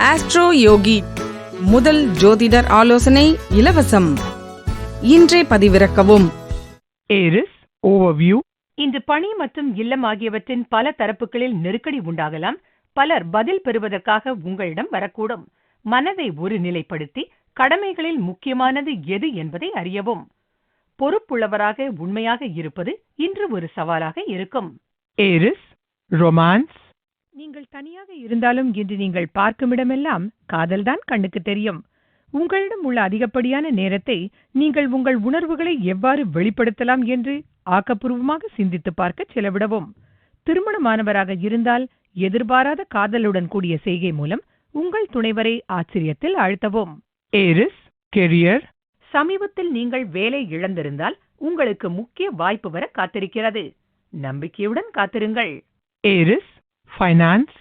Astro யோகி முதல் ஜோதிடர் ஆலோசனை இலவசம். இன்றே பதிவிறக்கவும். ஏரிஸ் ஓவர்வியூ இன்று பணி மற்றும் இல்லம் ஆகியவற்றின் பல தரப்புகளில் நெருக்கடி உண்டாகலாம். பலர் பதில் பெறுவதற்காக உங்களிடம் வரக்கூடும். மனதை ஒருநிலைப்படுத்தி கடமைகளில் முக்கியமானது எது என்பதை அறியவும். பொறுப்புள்ளவராக உண்மையாக இருப்பது இன்று ஒரு சவாலாக இருக்கும். ஏரிஸ் ரொமான்ஸ் நீங்கள் தனியாக இருந்தாலும் இன்று நீங்கள் பார்க்கும் இடமெல்லாம் காதல்தான் கண்ணுக்கு தெரியும். உங்களிடம் உள்ள அதிகப்படியான நேரத்தை நீங்கள் உங்கள் உணர்வுகளை எவ்வாறு வெளிப்படுத்தலாம் என்று ஆக்கப்பூர்வமாக சிந்தித்து பார்க்க செலவிடவும். திருமணமானவராக இருந்தால் எதிர்பாராத காதலுடன் கூடிய செய்கை மூலம் உங்கள் துணைவரை ஆச்சரியத்தில் ஆழ்த்தவும். ஏரிஸ் கெரியர் சமீபத்தில் நீங்கள் வேலை இழந்திருந்தால் உங்களுக்கு முக்கிய வாய்ப்பு வர காத்திருக்கிறது. நம்பிக்கையுடன் காத்திருங்கள். ஏரிஸ் ஃபைனான்ஸ்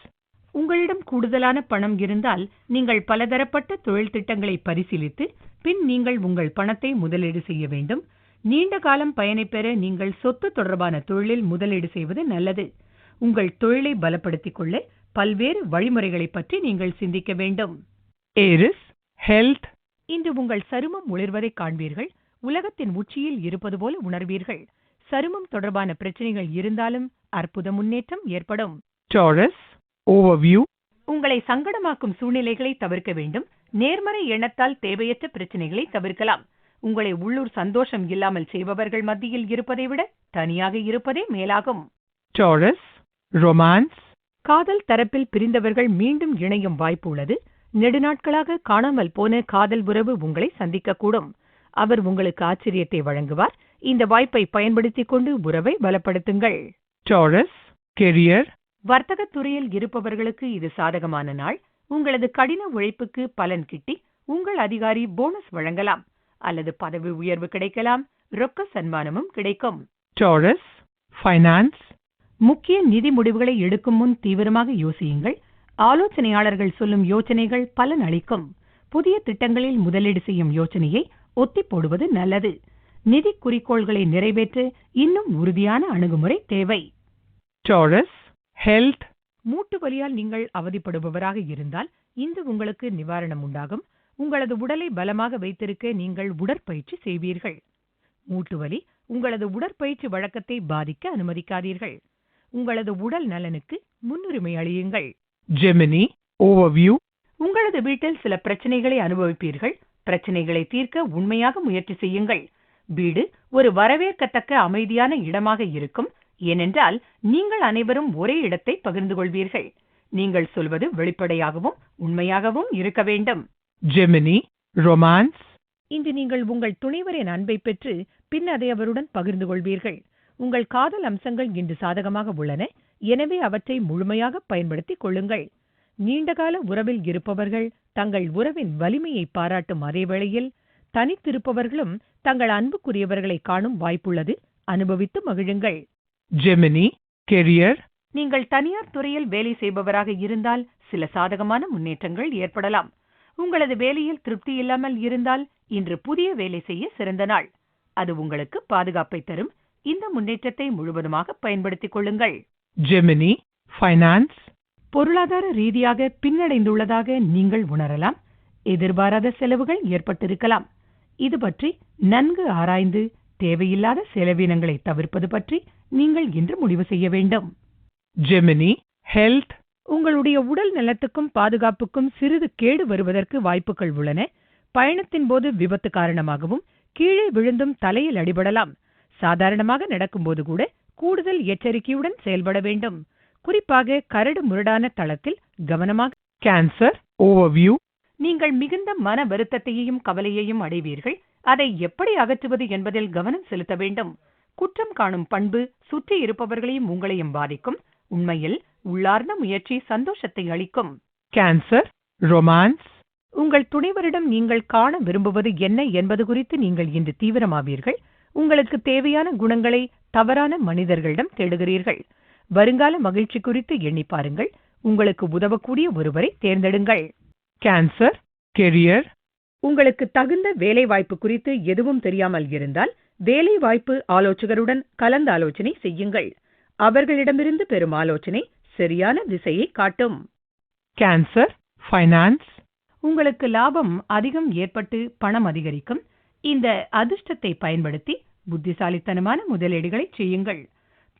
உங்களிடம் கூடுதலான பணம் இருந்தால் நீங்கள் பலதரப்பட்ட தொழில் திட்டங்களை பரிசீலித்து பின் நீங்கள் உங்கள் பணத்தை முதலீடு செய்ய வேண்டும். நீண்ட காலம் பயனை பெற நீங்கள் சொத்து தொடர்பான தொழிலில் முதலீடு செய்வது நல்லது. உங்கள் தொழிலை பலப்படுத்திக் கொள்ள பல்வேறு வழிமுறைகளைப் பற்றி நீங்கள் சிந்திக்க வேண்டும். ஏரிஸ் ஹெல்த் இன்று உங்கள் சருமம் ஒளிர்வதை காண்பீர்கள். உலகத்தின் உச்சியில் இருப்பது போல உணர்வீர்கள். சருமம் தொடர்பான பிரச்சனைகள் இருந்தாலும் அற்புத முன்னேற்றம் ஏற்படும். டாரஸ் ஓவர்வியூ உங்களை சங்கடமாக்கும் சூழ்நிலைகளை தவிர்க்க வேண்டும். நேர்மறை எண்ணத்தால் தேவையற்ற பிரச்சனைகளை தவிர்க்கலாம். உங்களை உள்ளூர் சந்தோஷம் இல்லாமல் செய்பவர்கள் மத்தியில் இருப்பதை விட தனியாக இருப்பதே மேலாகும். டாரஸ் ரொமான்ஸ் காதல் தரப்பில் பிரிந்தவர்கள் மீண்டும் இணையும் வாய்ப்பு உள்ளது. நெடுநாட்களாக காணாமல் போன காதல் உறவு உங்களை சந்திக்கக்கூடும். அவர் உங்களுக்கு ஆச்சரியத்தை வழங்குவார். இந்த வாய்ப்பை பயன்படுத்திக் கொண்டு உறவை பலப்படுத்துங்கள். டாரஸ் கெரியர் வர்த்தகத் துறையில் இருப்பவர்களுக்கு இது சாதகமான நாள். உங்களது கடின உழைப்புக்கு பலன் கிட்டி உங்கள் அதிகாரி போனஸ் வழங்கலாம். அல்லது பதவி உயர்வு கிடைக்கலாம். ரொக்க சன்மானமும் கிடைக்கும். டாரஸ் ஃபைனான்ஸ் முக்கிய நிதி முடிவுகளை எடுக்கும் முன் தீவிரமாக யோசியுங்கள். ஆலோசனையாளர்கள் சொல்லும் யோசனைகள் பலன் அளிக்கும். புதிய திட்டங்களில் முதலீடு செய்யும் யோசனையை ஒத்தி போடுவது நல்லது. நிதி குறிக்கோள்களை நிறைவேற்ற இன்னும் உறுதியான அணுகுமுறை தேவை. Taurus health. மூட்டு வலியால் நீங்கள் அவதிப்படுபவராக இருந்தால் இன்று உங்களுக்கு நிவாரணம் உண்டாகும். உங்களது உடலை பலமாக வைத்திருக்க நீங்கள் உடற்பயிற்சி செய்வீர்கள். மூட்டு வலி உங்களது உடற்பயிற்சி வழக்கத்தை பாதிக்க அனுமதிக்காதீர்கள். உங்களது உடல் நலனுக்கு முன்னுரிமை அளியுங்கள். ஜெமினி ஓவர்வியூ உங்களது வீட்டில் சில பிரச்சனைகளை அனுபவிப்பீர்கள். பிரச்சனைகளை தீர்க்க உண்மையாக முயற்சி செய்யுங்கள். வீடு ஒரு வரவேற்கத்தக்க அமைதியான இடமாக இருக்கும். ஏனென்றால் நீங்கள் அனைவரும் ஒரே இடத்தை பகிர்ந்து கொள்வீர்கள். நீங்கள் சொல்வது வெளிப்படையாகவும் உண்மையாகவும் இருக்க வேண்டும். ஜெமினி ரொமான்ஸ் இன்று நீங்கள் உங்கள் துணைவரின் அன்பை பெற்று பின் அதை அவருடன் பகிர்ந்து கொள்வீர்கள். உங்கள் காதல் அம்சங்கள் இன்று சாதகமாக உள்ளன. எனவே அவற்றை முழுமையாக பயன்படுத்திக் கொள்ளுங்கள். நீண்டகால உறவில் இருப்பவர்கள் தங்கள் உறவின் வலிமையை பாராட்டும் அதே வேளையில் தனித்திருப்பவர்களும் தங்கள் அன்புக்குரியவர்களை காணும் வாய்ப்புள்ளது. அனுபவித்து மகிழுங்கள். ஜெமினி கெரியர் நீங்கள் தனியார் துறையில் வேலை செய்பவராக இருந்தால் சில சாதகமான முன்னேற்றங்கள் ஏற்படலாம். உங்களது வேலையில் திருப்தி இல்லாமல் இருந்தால் இன்று புதிய வேலை செய்ய சிறந்த நாள். அது உங்களுக்கு பாதுகாப்பை தரும். இந்த முன்னேற்றத்தை முழுவதுமாக பயன்படுத்திக் கொள்ளுங்கள். ஜெமினி ஃபைனான்ஸ் பொருளாதார ரீதியாக பின்னடைந்துள்ளதாக நீங்கள் உணரலாம். எதிர்பாராத செலவுகள் ஏற்பட்டிருக்கலாம். இது பற்றி நன்கு ஆராய்ந்து தேவையில்லாத செலவினங்களை தவிர்ப்பது பற்றி நீங்கள் இன்று முடிவு செய்ய வேண்டும். Gemini health. உங்களுடைய உடல் நலத்துக்கும் பாதுகாப்புக்கும் சிறிது கேடு வருவதற்கு வாய்ப்புகள் உள்ளன. பயணத்தின் போது விபத்து காரணமாகவும் கீழே விழுந்தும் தலையில் அடிபடலாம். சாதாரணமாக நடக்கும்போது கூட கூடுதல் எச்சரிக்கையுடன் செயல்பட வேண்டும். குறிப்பாக கரடு முரடான தளத்தில் கவனமாக கேன்சர் ஓவர்வியூ. நீங்கள் மிகுந்த மன வருத்தத்தையும் கவலையையும் அடைவீர்கள். அதை எப்படி அகற்றுவது என்பதில் கவனம் செலுத்த வேண்டும். குற்றம் காணும் பண்பு சுற்றி இருப்பவர்களையும் உங்களையும் பாதிக்கும். உண்மையில் உள்ளார்ந்த முயற்சி சந்தோஷத்தை அளிக்கும். கேன்சர் ரொமான்ஸ் உங்கள் துணைவரிடம் நீங்கள் காண விரும்புவது என்ன என்பது குறித்து நீங்கள் இன்று தீவிரமாவீர்கள். உங்களுக்கு தேவையான குணங்களை தவறான மனிதர்களிடம் தேடுகிறீர்கள். வருங்கால மகிழ்ச்சி குறித்து எண்ணி பாருங்கள். உங்களுக்கு உதவக்கூடிய ஒருவரை தேர்ந்தெடுங்கள். கேன்சர் கெரியர் உங்களுக்கு தகுந்த வேலைவாய்ப்பு குறித்து எதுவும் தெரியாமல் இருந்தால் வேலைவாய்ப்பு ஆலோசகருடன் கலந்தாலோசனை செய்யுங்கள். அவர்களிடமிருந்து பெறும் ஆலோசனை சரியான திசையை காட்டும். கேன்சர் finance, உங்களுக்கு லாபம் அதிகம் ஏற்பட்டு பணம் அதிகரிக்கும். இந்த அதிர்ஷ்டத்தை பயன்படுத்தி புத்திசாலித்தனமான முதலீடுகளை செய்யுங்கள்.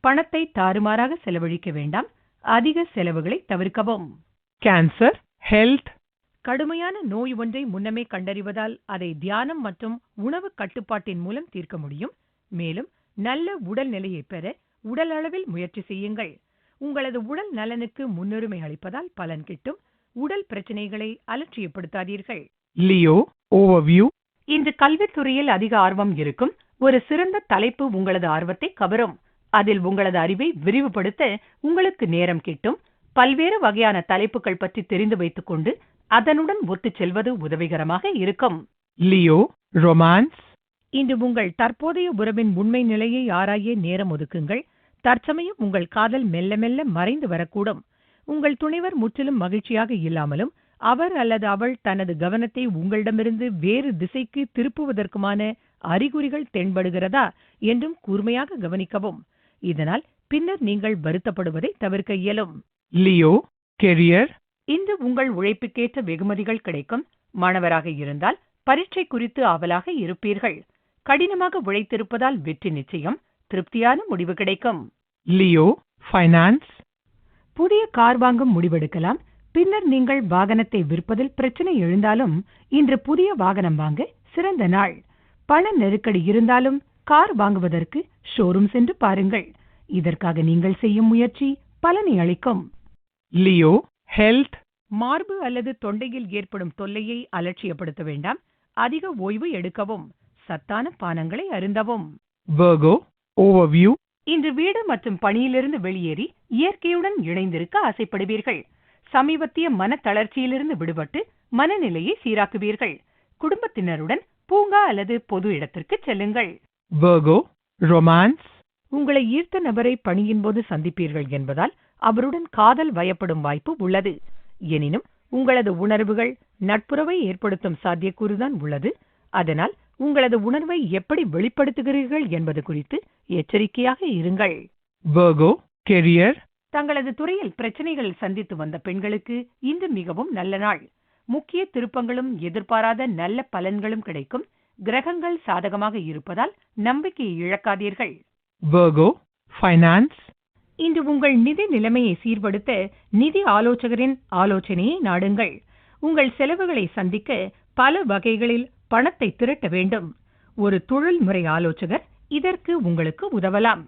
பணத்தை தாறுமாறாக செலவழிக்க வேண்டாம். அதிக செலவுகளை தவிர்க்கவும். Cancer, health, கடுமையான நோய் ஒன்றை முன்னமே கண்டறிவதால் அதை தியானம் மற்றும் உணவு கட்டுப்பாட்டின் மூலம் தீர்க்க முடியும். மேலும் நல்ல உடல் நிலையை பெற உடல் அளவில் முயற்சி செய்யுங்கள். உங்களது உடல் நலனுக்கு முன்னுரிமை அளிப்பதால் பலன் கிட்டும். உடல் பிரச்சனைகளை அலட்சியப்படுத்தாதீர்கள். Leo, overview, இன்று கல்வித்துறையில் அதிக ஆர்வம் இருக்கும் ஒரு சிறந்த தலைப்பு உங்களது ஆர்வத்தை கவரும். அதில் உங்களது அறிவை விரிவுபடுத்த உங்களுக்கு நேரம் கிட்டும். பல்வேறு வகையான தலைப்புகள் பற்றி தெரிந்து வைத்துக் கொண்டு அதனுடன் ஒத்துச் செல்வது உதவிகரமாக இருக்கும். Leo, romance, இன்று உங்கள் தற்போதைய உறவின் உண்மை நிலையை ஆராய நேரம் ஒதுக்குங்கள். தற்சமயம் உங்கள் காதல் மெல்ல மெல்ல மறைந்து வரக்கூடும். உங்கள் துணைவர் முற்றிலும் மகிழ்ச்சியாக இல்லாமலும் அவர் அல்லது அவள் தனது கவனத்தை உங்களிடமிருந்து வேறு திசைக்கு திருப்புவதற்குமான அறிகுறிகள் தென்படுகிறதா என்றும் கூர்மையாக கவனிக்கவும். இதனால் பின்னர் நீங்கள் வருத்தப்படுவதை தவிர்க்க இயலும். Leo, career, இன்று உங்கள் உழைப்புக்கேற்ற வெகுமதிகள் கிடைக்கும். மாணவராக இருந்தால் பரீட்சை குறித்து ஆவலாக இருப்பீர்கள். கடினமாக உழைத்திருப்பதால் வெற்றி நிச்சயம். திருப்தியான முடிவு கிடைக்கும். Leo, finance, புதிய கார் வாங்கும் முடிவெடுக்கலாம். பின்னர் நீங்கள் வாகனத்தை விற்பதில் பிரச்சனை எழுந்தாலும் இன்று புதிய வாகனம் வாங்க சிறந்த நாள். பண நெருக்கடி இருந்தாலும் கார் வாங்குவதற்கு ஷோரூம் சென்று பாருங்கள். இதற்காக நீங்கள் செய்யும் முயற்சி பலனை அளிக்கும். Leo, health, மார்பு அல்லது தொண்டையில் ஏற்படும் தொல்லையை அலட்சியப்படுத்த வேண்டாம். அதிக ஓய்வு எடுக்கவும் சத்தான பானங்களை அருந்தவும். Virgo, overview, இன்று வீடு மற்றும் பணியிலிருந்து வெளியேறி இயற்கையுடன் இணைந்திருக்க ஆசைப்படுவீர்கள். சமீபத்திய மன தளர்ச்சியிலிருந்து விடுபட்டு மனநிலையை சீராக்குவீர்கள். குடும்பத்தினருடன் பூங்கா அல்லது பொது இடத்திற்கு செல்லுங்கள். Virgo, romance, உங்களை ஈர்த்த நபரை பணியின் போது சந்திப்பீர்கள் என்பதால் அவருடன் காதல் வயப்படும் வாய்ப்பு உள்ளது. எனினும் உங்களது உணர்வுகள் நட்புறவை ஏற்படுத்தும் சாத்தியக்கூறுதான் உள்ளது. அதனால் உங்களது உணர்வை எப்படி வெளிப்படுத்துகிறீர்கள் என்பது குறித்து எச்சரிக்கையாக இருங்கள். தங்களது துறையில் பிரச்சனைகள் சந்தித்து வந்த பெண்களுக்கு இன்று மிகவும் நல்ல நாள். முக்கிய திருப்பங்களும் எதிர்பாராத நல்ல பலன்களும் கிடைக்கும். கிரகங்கள் சாதகமாக இருப்பதால் நம்பிக்கையை இழக்காதீர்கள். இன்று உங்கள் நிதி நிலைமையை சீர்படுத்த நிதி ஆலோசகரின் ஆலோசனையை நாடுங்கள். உங்கள் செலவுகளை சந்திக்க பல வகைகளில் பணத்தை திரட்ட வேண்டும். ஒரு தொழில்முறை ஆலோசகர் இதற்கு உங்களுக்கு உதவலாம்.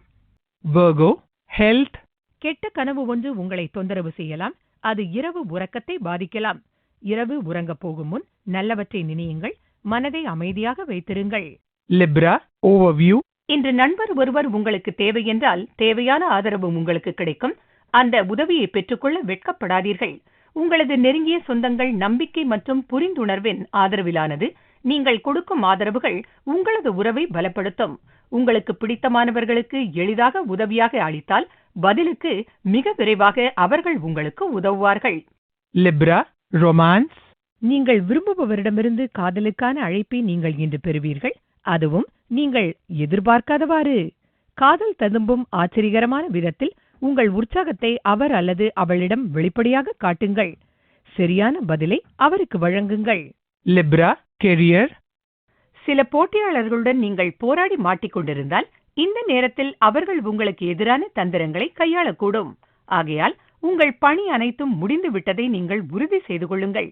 Virgo, health, கெட்ட கனவு ஒன்று உங்களை தொந்தரவு செய்யலாம். அது இரவு உறக்கத்தை பாதிக்கலாம். இரவு உறங்கப் போகும் முன் நல்லவற்றை நினையுங்கள். மனதை அமைதியாக வைத்திருங்கள். Libra, overview, இன்று நண்பர் ஒருவர் உங்களுக்கு தேவை என்றால் தேவையான ஆதரவு உங்களுக்கு கிடைக்கும். அந்த உதவியை பெற்றுக்கொள்ள வெட்கப்படாதீர்கள். உங்களது நெருங்கிய சொந்தங்கள் நம்பிக்கை மற்றும் புரிந்துணர்வின் ஆதரவிலானது நீங்கள் கொடுக்கும் ஆதரவுகள் உங்களது உறவை பலப்படுத்தும். உங்களுக்கு பிடித்தமானவர்களுக்கு எளிதாக உதவியாக அளித்தால் பதிலுக்கு மிக விரைவாக அவர்கள் உங்களுக்கு உதவுவார்கள். Libra, romance, நீங்கள் விரும்புபவரிடமிருந்து காதலுக்கான அழைப்பை நீங்கள் இன்று பெறுவீர்கள். அதுவும் நீங்கள் எதிர்பார்க்காதவாறு. காதல் ததும்பும் ஆச்சரியகரமான விதத்தில் உங்கள் உற்சாகத்தை அவர் அல்லது அவளிடம் வெளிப்படையாக காட்டுங்கள். சரியான பதிலை அவருக்கு வழங்குங்கள். Libra, career, சில போட்டியாளர்களுடன் நீங்கள் போராடி மாட்டிக்கொண்டிருந்தால் இந்த நேரத்தில் அவர்கள் உங்களுக்கு எதிரான தந்திரங்களை கையாளக்கூடும். ஆகையால் உங்கள் பணி அனைத்தும் முடிந்து விட்டதை நீங்கள் உறுதி செய்து கொள்ளுங்கள்.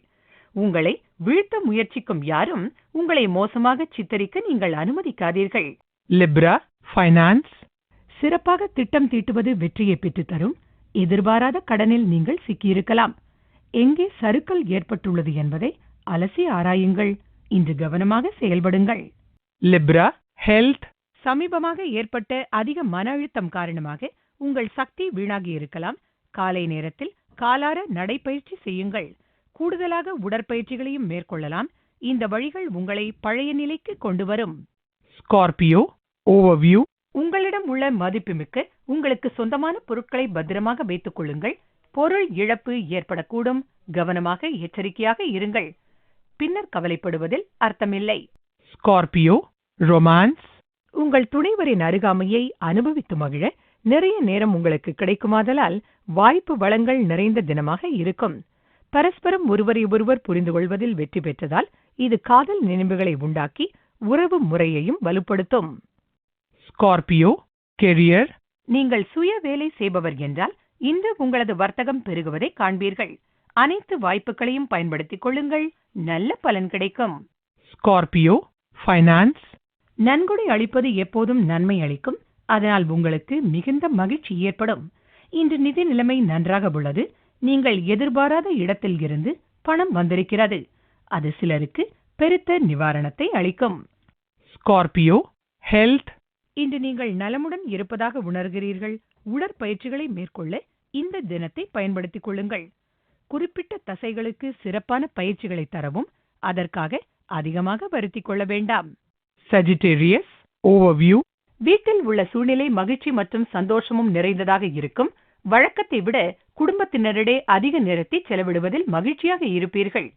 உங்களை வீழ்த்த முயற்சிக்கும் யாரும் உங்களை மோசமாக சித்தரிக்க நீங்கள் அனுமதிக்காதீர்கள். Libra, finance, சிறப்பாக திட்டம் தீட்டுவது வெற்றியை பெற்றுத் தரும் எதிர்பாராத கடனில் நீங்கள் சிக்கியிருக்கலாம். எங்கே சறுக்கல் ஏற்பட்டுள்ளது என்பதை அலசி ஆராயுங்கள். இன்று கவனமாக செயல்படுங்கள். Libra, health, சமீபமாக ஏற்பட்ட அதிக மன அழுத்தம் காரணமாக உங்கள் சக்தி வீணாகி இருக்கலாம். காலை நேரத்தில் காலார நடைப்பயிற்சி செய்யுங்கள். கூடுதலாக உடற்பயிற்சிகளையும் மேற்கொள்ளலாம். இந்த வழிகள் உங்களை பழைய நிலைக்கு கொண்டு வரும் Scorpio, overview, உங்களிடம் உள்ள மதிப்புமிக்க உங்களுக்கு சொந்தமான பொருட்களை பத்திரமாக வைத்துக் கொள்ளுங்கள். பொருள் இழப்பு ஏற்படக்கூடும். கவனமாக எச்சரிக்கையாக இருங்கள். பின்னர் கவலைப்படுவதில் அர்த்தமில்லை. Scorpio, romance, உங்கள் துணைவரின் அருகாமையை அனுபவித்து மகிழ நிறைய நேரம் உங்களுக்கு கிடைக்குமாதலால் வாய்ப்பு வளங்கள் நிறைந்த தினமாக இருக்கும். பரஸ்பரம் ஒருவரை ஒருவர் புரிந்து கொள்வதில் வெற்றி பெற்றதால் இது காதல் நினைவுகளை உண்டாக்கி உறவு முறையையும் வலுப்படுத்தும். Scorpio, career, நீங்கள் சுய வேலை செய்பவர் என்றால் இன்று உங்களது வர்த்தகம் பெருகுவதை காண்பீர்கள். அனைத்து வாய்ப்புகளையும் பயன்படுத்திக் கொள்ளுங்கள். நல்ல பலன் கிடைக்கும். Scorpio, finance, நன்கொடை அளிப்பது எப்போதும் நன்மை அளிக்கும். அதனால் உங்களுக்கு மிகுந்த மகிழ்ச்சி ஏற்படும். இன்று நிதி நிலைமை நன்றாக உள்ளது. நீங்கள் எதிர்பாராத இடத்தில் இருந்து பணம் வந்திருக்கிறது. அது சிலருக்கு பெருத்த நிவாரணத்தை அளிக்கும். Scorpio, health, இன்று நீங்கள் நலமுடன் இருப்பதாக உணர்கிறீர்கள். உடற்பயிற்சிகளை மேற்கொள்ள இந்த தினத்தை பயன்படுத்திக் கொள்ளுங்கள். குறிப்பிட்ட தசைகளுக்கு சிறப்பான பயிற்சிகளை தரவும் அதற்காக அதிகமாக வருத்திக் கொள்ள வேண்டாம். Sagittarius, overview, வீட்டில் உள்ள சூழ்நிலை மகிழ்ச்சி மற்றும் சந்தோஷமும் நிறைந்ததாக இருக்கும். வழக்கத்தை விட குடும்பத்தினரிடையே அதிக நேரத்தை செலவிடுவதில் மகிழ்ச்சியாக இருப்பீர்கள்.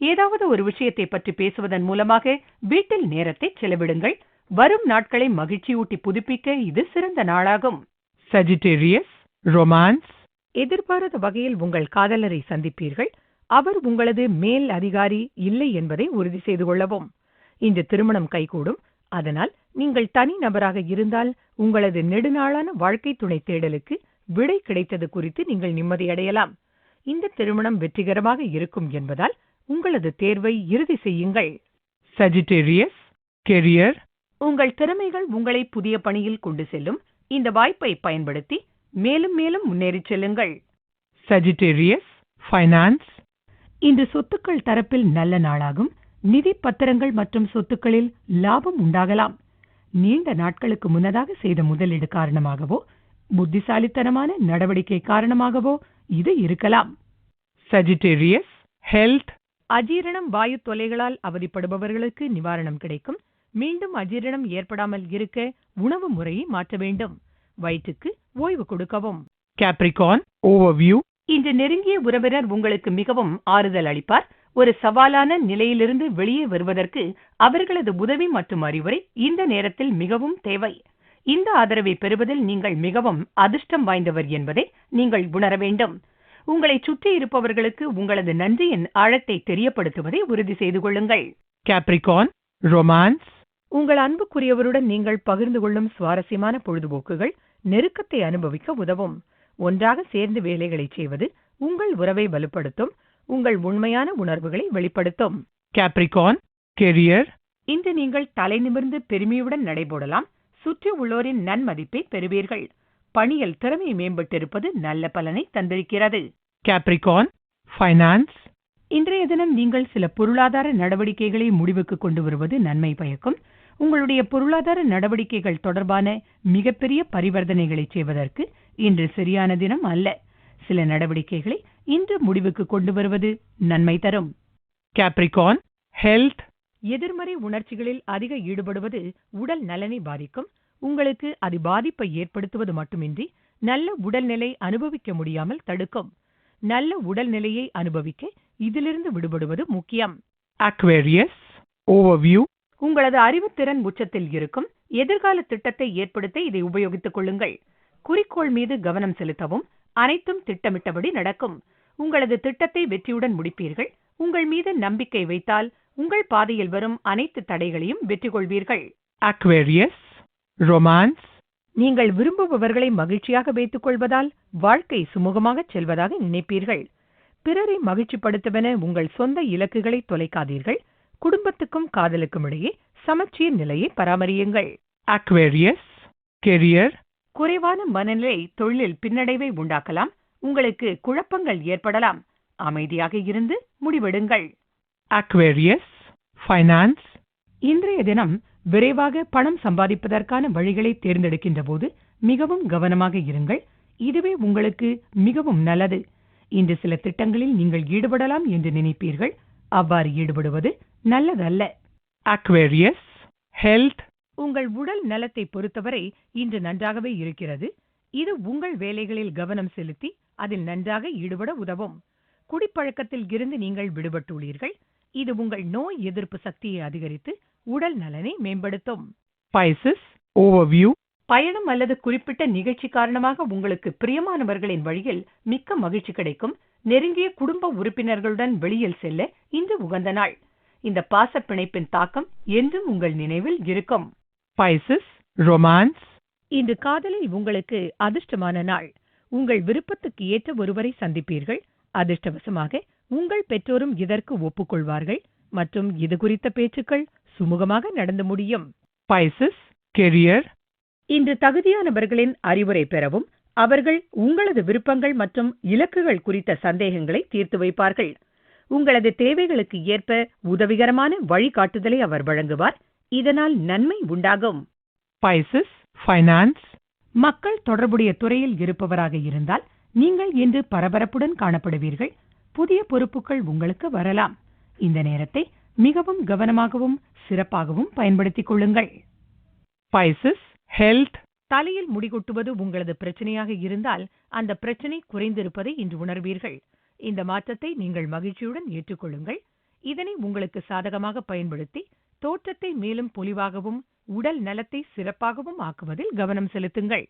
ஏதாவது ஒரு விஷயத்தை பற்றி பேசுவதன் மூலமாக வீட்டில் நேரத்தை செலவிடுங்கள். வரும் நாட்களை மகிழ்ச்சியூட்டி புதுப்பிக்க இது சிறந்த நாளாகும். Sagittarius, romance, எதிர்பாராத வகையில் உங்கள் காதலரை சந்திப்பீர்கள். அவர் உங்களது மேல் அதிகாரி இல்லை என்பதை உறுதி செய்து கொள்ளவும். இன்று திருமணம் கைகூடும். அதனால் நீங்கள் தனி நபராக இருந்தால் உங்களது நெடுநாளான வாழ்க்கை துணை தேடலுக்கு விடை கிடைத்தது குறித்து நீங்கள் நிம்மதியடையலாம் இந்த திருமணம் வெற்றிகரமாக இருக்கும் என்பதால் உங்களது தேர்வை இறுதி செய்யுங்கள். Sagittarius, career, உங்கள் திறமைகள் உங்களை புதிய பணியில் கொண்டு செல்லும். இந்த வாய்ப்பை பயன்படுத்தி மேலும் மேலும் முன்னேறிச் செல்லுங்கள். Sagittarius, finance, இன்று சொத்துக்கள் தரப்பில் நல்ல நாளாகும். நிதி பத்திரங்கள் மற்றும் சொத்துக்களில் லாபம் உண்டாகலாம். நீண்ட நாட்களுக்கு முன்னதாக செய்த முதலீடு காரணமாகவோ புத்திசாலித்தனமான நடவடிக்கை காரணமாகவோ இது இருக்கலாம். சஜிடேரியஸ் ஹெல்த் அஜீரணம் வாயு தொலைகளால் அவதிப்படுபவர்களுக்கு நிவாரணம் கிடைக்கும். மீண்டும் அஜீரணம் ஏற்படாமல் இருக்க உணவு முறையை மாற்ற வேண்டும். வயிற்றுக்கு ஓய்வு கொடுக்கவும். கேப்ரிகான் ஓவர்வியூ இன்று நெருங்கிய உறவினர் உங்களுக்கு மிகவும் ஆறுதல் அளிப்பார். ஒரு சவாலான நிலையிலிருந்து வெளியே வருவதற்கு அவர்களது உதவி மற்றும் அறிவுரை இந்த நேரத்தில் மிகவும் தேவை. இந்த ஆதரவை பெறுவதில் நீங்கள் மிகவும் அதிர்ஷ்டம் வாய்ந்தவர் என்பதை நீங்கள் உணர வேண்டும். உங்களை சுற்றி இருப்பவர்களுக்கு உங்களது நன்றியின் ஆழத்தை தெரியப்படுத்துவதை உறுதி செய்து கொள்ளுங்கள். Capricorn, romance, உங்கள் அன்புக்குரியவருடன் நீங்கள் பகிர்ந்து கொள்ளும் சுவாரஸ்யமான பொழுதுபோக்குகள் நெருக்கத்தை அனுபவிக்க உதவும். ஒன்றாக சேர்ந்து வேலைகளை செய்வது உங்கள் உறவை வலுப்படுத்தும் உங்கள் உண்மையான உணர்வுகளை வெளிப்படுத்தும். Capricorn, career, இன்று நீங்கள் தலை நிமிர்ந்து பெருமையுடன் நடைபோடலாம். சுற்றி உள்ளோரின் நன்மதிப்பை பெறுவீர்கள். பணியில் திறமை மேம்பட்டிருப்பது நல்ல பலனை தந்திருக்கிறது. Capricorn, finance, இன்றைய தினம் நீங்கள் சில பொருளாதார நடவடிக்கைகளை முடிவுக்கு கொண்டு வருவது நன்மை பயக்கும். உங்களுடைய பொருளாதார நடவடிக்கைகள் தொடர்பான மிகப்பெரிய பரிவர்த்தனைகளை செய்வதற்கு இன்று சரியான தினம் அல்ல. சில நடவடிக்கைகளை இன்று முடிவுக்கு கொண்டு வருவது நன்மை தரும். Capricorn, health, எதிர்மறை உணர்ச்சிகளில் அதிக ஈடுபடுவது உடல் நலனை பாதிக்கும். உங்களுக்கு அது பாதிப்பை ஏற்படுத்துவது மட்டுமின்றி நல்ல உடல்நிலை அனுபவிக்க முடியாமல் தடுக்கும். நல்ல உடல்நிலையை அனுபவிக்க இதிலிருந்து விடுபடுவது முக்கியம். Aquarius, overview, உங்களது அறிவுத்திறன் உச்சத்தில் இருக்கும். எதிர்கால திட்டத்தை ஏற்படுத்த இதை உபயோகித்துக் கொள்ளுங்கள். குறிக்கோள் மீது கவனம் செலுத்தவும் அனைத்தும் திட்டமிட்டபடி நடக்கும். உங்களது திட்டத்தை வெற்றியுடன் முடிப்பீர்கள். உங்கள் மீது நம்பிக்கை வைத்தால் உங்கள் பாதையில் வரும் அனைத்து தடைகளையும் வெற்றி கொள்வீர்கள் Aquarius, romance, நீங்கள் விரும்புபவர்களை மகிழ்ச்சியாக வைத்துக் கொள்வதால் வாழ்க்கை சுமூகமாகச் செல்வதாக நினைப்பீர்கள். பிறரை மகிழ்ச்சிப்படுத்துவென உங்கள் சொந்த இலக்குகளை தொலைக்காதீர்கள். குடும்பத்துக்கும் காதலுக்கும் இடையே சமச்சீர் நிலையை பராமரியுங்கள். Aquarius, career, குறைவான மனநிலை தொழிலில் பின்னடைவை உண்டாக்கலாம். உங்களுக்கு குழப்பங்கள் ஏற்படலாம். அமைதியாக இருந்து முடிவெடுங்கள். Aquarius, finance, இன்றைய தினம் விரைவாக பணம் சம்பாதிப்பதற்கான வழிகளை தேர்ந்தெடுக்கின்ற போது மிகவும் கவனமாக இருங்கள். இதுவே உங்களுக்கு மிகவும் நல்லது. இன்று சில திட்டங்களில் நீங்கள் ஈடுபடலாம் என்று நினைப்பீர்கள். அவ்வாறு ஈடுபடுவது நல்லதல்ல. Aquarius, health, உங்கள் உடல் நலத்தை பொறுத்தவரை இன்று நன்றாகவே இருக்கிறது. இது உங்கள் வேலைகளில் கவனம் செலுத்தி அதில் நன்றாக ஈடுபட உதவும். குடிப்பழக்கத்தில் இருந்து நீங்கள் விடுபட்டுள்ளீர்கள். இது உங்கள் நோய் எதிர்ப்பு சக்தியை அதிகரித்து உடல் நலனை மேம்படுத்தும். Pisces, overview, பயணம் அல்லது குறிப்பிட்ட நிகழ்ச்சி காரணமாக உங்களுக்கு பிரியமானவர்களின் வழியில் மிக்க மகிழ்ச்சி கிடைக்கும். நெருங்கிய குடும்ப உறுப்பினர்களுடன் வெளியில் செல்ல இன்று உகந்த நாள். இந்த பாசப் பிணைப்பின் தாக்கம் என்றும் உங்கள் நினைவில் இருக்கும். Pisces, romance, இன்று காதலில் உங்களுக்கு அதிர்ஷ்டமான நாள். உங்கள் விருப்பத்துக்கு ஏற்ற ஒருவரை சந்திப்பீர்கள். அதிர்ஷ்டவசமாக உங்கள் பெற்றோரும் இதற்கு ஒப்புக்கொள்வார்கள். மற்றும் இது குறித்த பேச்சுக்கள் சுமூகமாக நடந்து முடியும். Pisces, career, இன்று தகுதியானவர்களின் அறிவுரை பெறவும் அவர்கள் உங்களது விருப்பங்கள் மற்றும் இலக்குகள் குறித்த சந்தேகங்களை தீர்த்து வைப்பார்கள். உங்களது தேவைகளுக்கு ஏற்ப உதவிகரமான வழிகாட்டுதலை அவர் வழங்குவார். இதனால் நன்மை உண்டாகும். Pisces, finance, மக்கள் தொடர்புடைய துறையில் இருப்பவராக இருந்தால் நீங்கள் இன்று பரபரப்புடன் காணப்படுவீர்கள். புதிய பொறுப்புகள் உங்களுக்கு வரலாம். இந்த நேரத்தை மிகவும் கவனமாகவும் சிறப்பாகவும் பயன்படுத்திக் கொள்ளுங்கள். Pisces, health, தலையில் முடிகொட்டுவது உங்களது பிரச்சனையாக இருந்தால் அந்த பிரச்சனை குறைந்திருப்பதை இன்று உணர்வீர்கள். இந்த மாற்றத்தை நீங்கள் மகிழ்ச்சியுடன் ஏற்றுக்கொள்ளுங்கள். இதனை உங்களுக்கு சாதகமாக பயன்படுத்தி தோற்றத்தை மேலும் பொலிவாகவும் உடல் நலத்தை சிறப்பாகவும் ஆக்குவதில் கவனம் செலுத்துங்கள்.